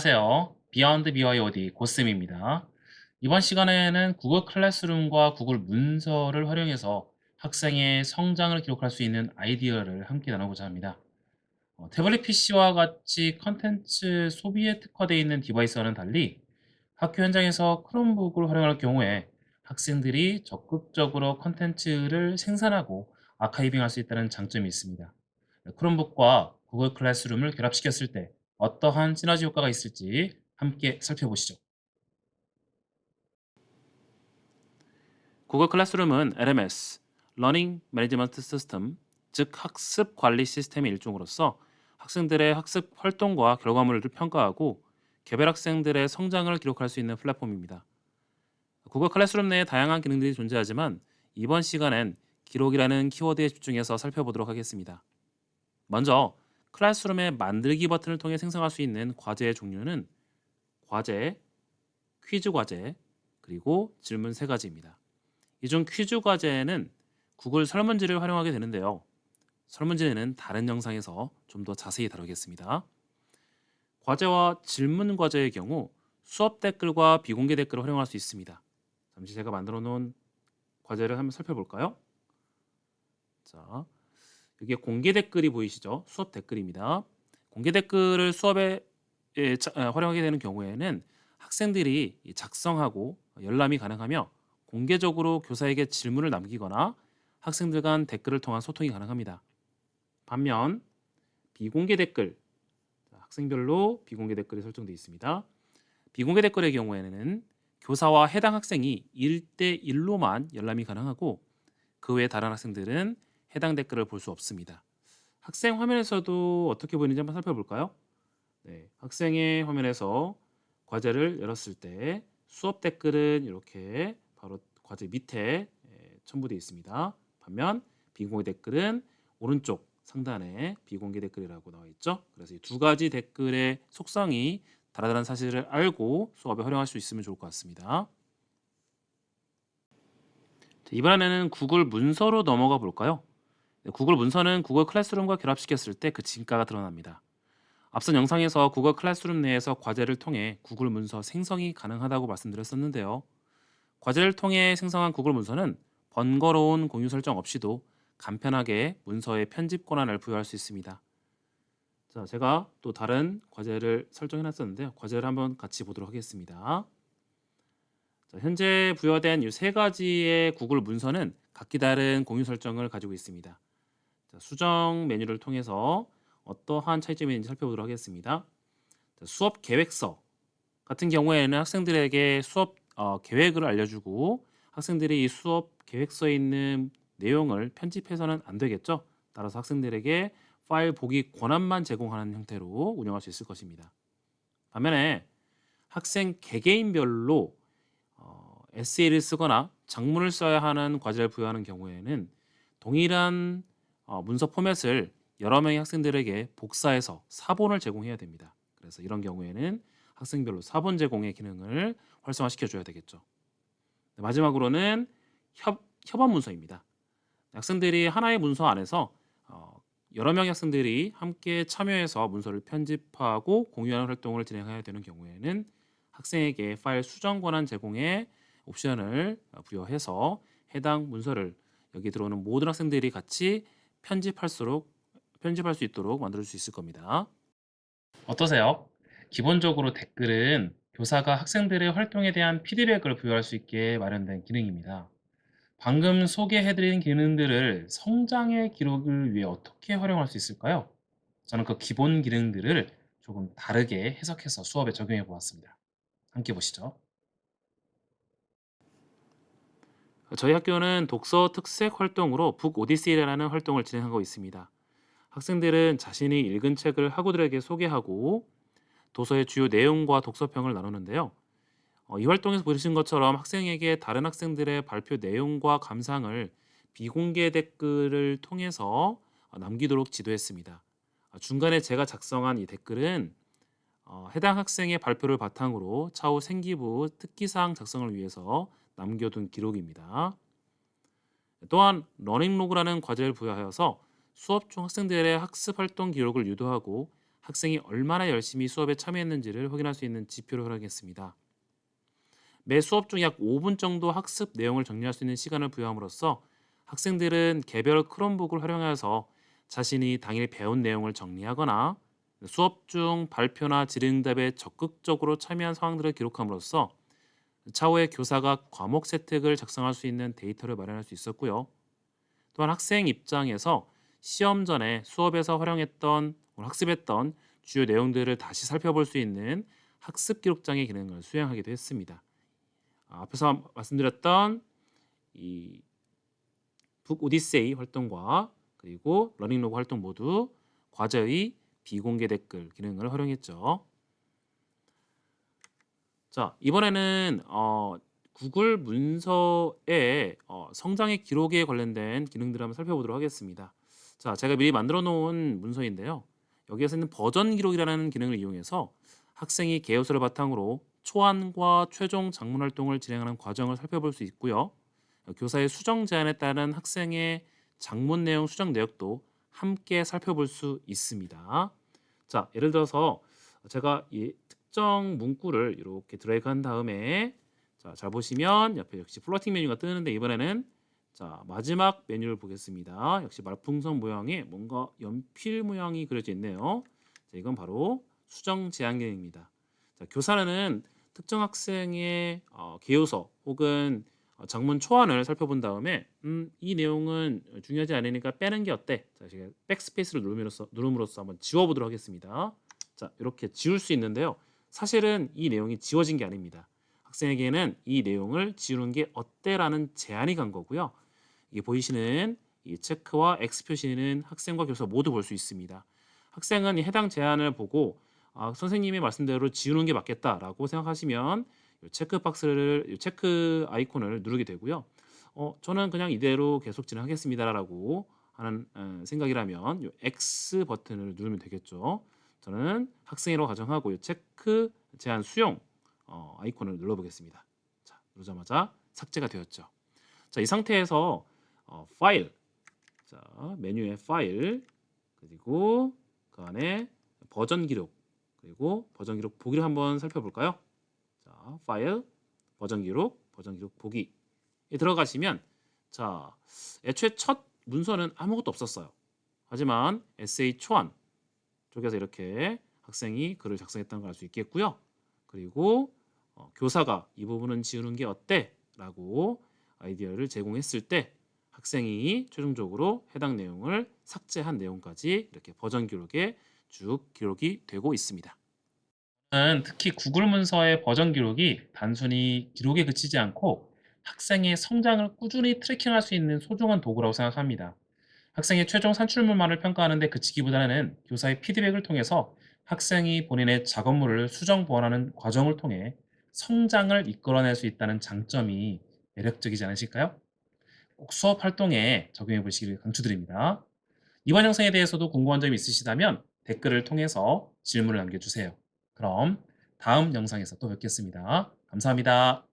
안녕하세요. 비하운드 BYOD 고쌤입니다. 이번 시간에는 구글 클래스룸과 구글 문서를 활용해서 학생의 성장을 기록할 수 있는 아이디어를 함께 나눠보자 합니다. 어, 태블릿 PC와 같이 컨텐츠 소비에 특화되어 있는 디바이스와는 달리 학교 현장에서 크롬북을 활용할 경우에 학생들이 적극적으로 컨텐츠를 생산하고 아카이빙할 수 있다는 장점이 있습니다. 크롬북과 구글 클래스룸을 결합시켰을 때 어떠한 시너지 효과가 있을지 함께 살펴보시죠. 구글 클래스룸은 LMS, Learning Management System, 즉 학습 관리 시스템의 일종으로서 학생들의 학습 활동과 결과물을 평가하고 개별 학생들의 성장을 기록할 수 있는 플랫폼입니다. 구글 클래스룸 내에 다양한 기능들이 존재하지만 이번 시간엔 기록이라는 키워드에 집중해서 살펴보도록 하겠습니다. 먼저 클래스룸의 만들기 버튼을 통해 생성할 수 있는 과제의 종류는 과제, 퀴즈 과제, 그리고 질문 세 가지입니다. 이 중 퀴즈 과제는 구글 설문지를 활용하게 되는데요. 설문지는 다른 영상에서 좀 더 자세히 다루겠습니다. 과제와 질문 과제의 경우 수업 댓글과 비공개 댓글을 활용할 수 있습니다. 잠시 제가 만들어 놓은 과제를 한번 살펴볼까요? 자, 여기에 공개 댓글이 보이시죠? 수업 댓글입니다. 공개 댓글을 수업에 예, 자- 아, 활용하게 되는 경우에는 학생들이 이 작성하고 열람이 가능하며 공개적으로 교사에게 질문을 남기거나 학생들 간 댓글을 통한 소통이 가능합니다. 반면 비공개 댓글 자, 학생별로 비공개 댓글이 설정되어 있습니다. 비공개 댓글의 경우에는 교사와 해당 학생이 1대1로만 열람이 가능하고 그 외 다른 학생들은 해당 댓글을 볼 수 없습니다. 학생 화면에서도 어떻게 보이는지 한번 살펴볼까요? 네, 학생의 화면에서 과제를 열었을 때 수업 댓글은 이렇게 바로 과제 밑에 예, 첨부되어 있습니다. 반면 비공개 댓글은 오른쪽 상단에 비공개 댓글이라고 나와 있죠. 그래서 이 두 가지 댓글의 속성이 다르다는 사실을 알고 수업에 활용할 수 있으면 좋을 것 같습니다. 자, 이번에는 구글 문서로 넘어가 볼까요? 네, 구글 문서는 구글 클래스룸과 결합시켰을 때 그 진가가 드러납니다. 앞선 영상에서 구글 클래스룸 내에서 과제를 통해 구글 문서 생성이 가능하다고 말씀드렸었는데요. 과제를 통해 생성한 구글 문서는 번거로운 공유 설정 없이도 간편하게 문서의 편집 권한을 부여할 수 있습니다. 자, 제가 또 다른 과제를 설정해 놨었는데요. 과제를 한번 같이 보도록 하겠습니다. 자, 현재 부여된 이 세 가지의 구글 문서는 각기 다른 공유 설정을 가지고 있습니다. 자, 수정 메뉴를 통해서 어떠한 차이점이 있는지 살펴보도록 하겠습니다. 자, 수업 계획서 같은 경우에는 학생들에게 수업 어, 계획을 알려주고 학생들이 이 수업 계획서에 있는 내용을 편집해서는 안 되겠죠. 따라서 학생들에게 파일 보기 권한만 제공하는 형태로 운영할 수 있을 것입니다. 반면에 학생 개개인별로 어, 에세이를 쓰거나 장문을 써야 하는 과제를 부여하는 경우에는 동일한 어, 문서 포맷을 여러 명의 학생들에게 복사해서 사본을 제공해야 됩니다. 그래서 이런 경우에는 학생별로 사본 제공의 기능을 활성화시켜 줘야 되겠죠. 네, 마지막으로는 협, 협업 문서입니다. 학생들이 하나의 문서 안에서 어, 여러 명의 학생들이 함께 참여해서 문서를 편집하고 공유하는 활동을 진행해야 되는 경우에는 학생에게 파일 수정 권한 제공의 옵션을 어, 부여해서 해당 문서를 여기 들어오는 모든 학생들이 같이 편집할수록 편집할 수 있도록 만들 수 있을 겁니다. 어떠세요? 기본적으로 댓글은 교사가 학생들의 활동에 대한 피드백을 부여할 수 있게 마련된 기능입니다. 방금 소개해드린 기능들을 성장의 기록을 위해 어떻게 활용할 수 있을까요? 저는 그 기본 기능들을 조금 다르게 해석해서 수업에 적용해 보았습니다. 함께 보시죠. 저희 학교는 독서 특색 활동으로 북 오디세이라는 활동을 진행하고 있습니다. 학생들은 자신이 읽은 책을 학우들에게 소개하고 도서의 주요 내용과 독서평을 나누는데요. 어, 이 활동에서 보신 것처럼 학생에게 다른 학생들의 발표 내용과 감상을 비공개 댓글을 통해서 어, 남기도록 지도했습니다. 어, 중간에 제가 작성한 이 댓글은 어, 해당 학생의 발표를 바탕으로 차후 생기부 특기사항 작성을 위해서 남겨둔 기록입니다. 또한 러닝로그라는 과제를 부여하여서 수업 중 학생들의 학습 활동 기록을 유도하고 학생이 얼마나 열심히 수업에 참여했는지를 확인할 수 있는 지표를 활용했습니다. 매 수업 중 약 5분 정도 학습 내용을 정리할 수 있는 시간을 부여함으로써 학생들은 개별 크롬북을 활용하여서 자신이 당일 배운 내용을 정리하거나 수업 중 발표나 질의응답에 적극적으로 참여한 상황들을 기록함으로써 차후에 교사가 과목 세특을 작성할 수 있는 데이터를 마련할 수 있었고요. 또한 학생 입장에서 시험 전에 수업에서 활용했던 학습했던 주요 내용들을 다시 살펴볼 수 있는 학습 기록장의 기능을 수행하기도 했습니다. 아, 앞에서 말씀드렸던 이 북 오디세이 활동과 그리고 러닝로그 활동 모두 과제의 비공개 댓글 기능을 활용했죠. 자 이번에는 어, 구글 문서의 어, 성장의 기록에 관련된 기능들을 한번 살펴보도록 하겠습니다. 자 제가 미리 만들어 놓은 문서인데요. 여기에서는 버전 기록이라는 기능을 이용해서 학생이 개요소를 바탕으로 초안과 최종 작문 활동을 진행하는 과정을 살펴볼 수 있고요. 교사의 수정 제안에 따른 학생의 작문 내용 수정 내역도 함께 살펴볼 수 있습니다. 자, 예를 들어서 제가 이 특정 문구를 이렇게 드래그한 다음에 자, 잘 보시면 옆에 역시 플러팅 메뉴가 뜨는데 이번에는 자, 마지막 메뉴를 보겠습니다. 역시 말풍선 모양의 뭔가 연필 모양이 그려져 있네요. 자, 이건 바로 수정 제한 기능입니다. 자, 교사는 특정 학생의 어, 개요서 혹은 어, 장문 초안을 살펴본 다음에 음, 이 내용은 중요하지 않으니까 빼는 게 어때? 자, 제가 백스페이스를 누름으로써, 누름으로써 한번 지워보도록 하겠습니다. 자, 이렇게 지울 수 있는데요. 사실은 이 내용이 지워진 게 아닙니다. 학생에게는 이 내용을 지우는 게 어때라는 제안이 간 거고요. 이게 보이시는 이 체크와 X 표시는 학생과 교사 모두 볼 수 있습니다. 학생은 이 해당 제안을 보고 아, 선생님의 말씀대로 지우는 게 맞겠다라고 생각하시면 이 체크 박스를 이 체크 아이콘을 누르게 되고요. 어, 저는 그냥 이대로 계속 진행하겠습니다라고 하는 어, 생각이라면 이 X 버튼을 누르면 되겠죠. 저는 학생이라고 가정하고 이 체크 제한 수용 어, 아이콘을 눌러보겠습니다. 자, 누르자마자 삭제가 되었죠. 자, 이 상태에서 어, 파일, 자 메뉴에 파일 그리고 그 안에 버전 기록 그리고 버전 기록 보기를 한번 살펴볼까요? 자, 파일, 버전 기록, 버전 기록 보기에 들어가시면 자, 애초에 첫 문서는 아무것도 없었어요. 하지만 에세이 초안 쪽에서 이렇게 학생이 글을 작성했다는 걸 알 수 있겠고요. 그리고 어, 교사가 이 부분은 지우는 게 어때? 라고 아이디어를 제공했을 때 학생이 최종적으로 해당 내용을 삭제한 내용까지 이렇게 버전 기록에 쭉 기록이 되고 있습니다. 특히 구글 문서의 버전 기록이 단순히 기록에 그치지 않고 학생의 성장을 꾸준히 트래킹할 수 있는 소중한 도구라고 생각합니다. 학생의 최종 산출물만을 평가하는데 그치기보다는 교사의 피드백을 통해서 학생이 본인의 작업물을 수정 보완하는 과정을 통해 성장을 이끌어낼 수 있다는 장점이 매력적이지 않으실까요? 꼭 수업 활동에 적용해 보시기를 강추드립니다. 이번 영상에 대해서도 궁금한 점이 있으시다면 댓글을 통해서 질문을 남겨주세요. 그럼 다음 영상에서 또 뵙겠습니다. 감사합니다.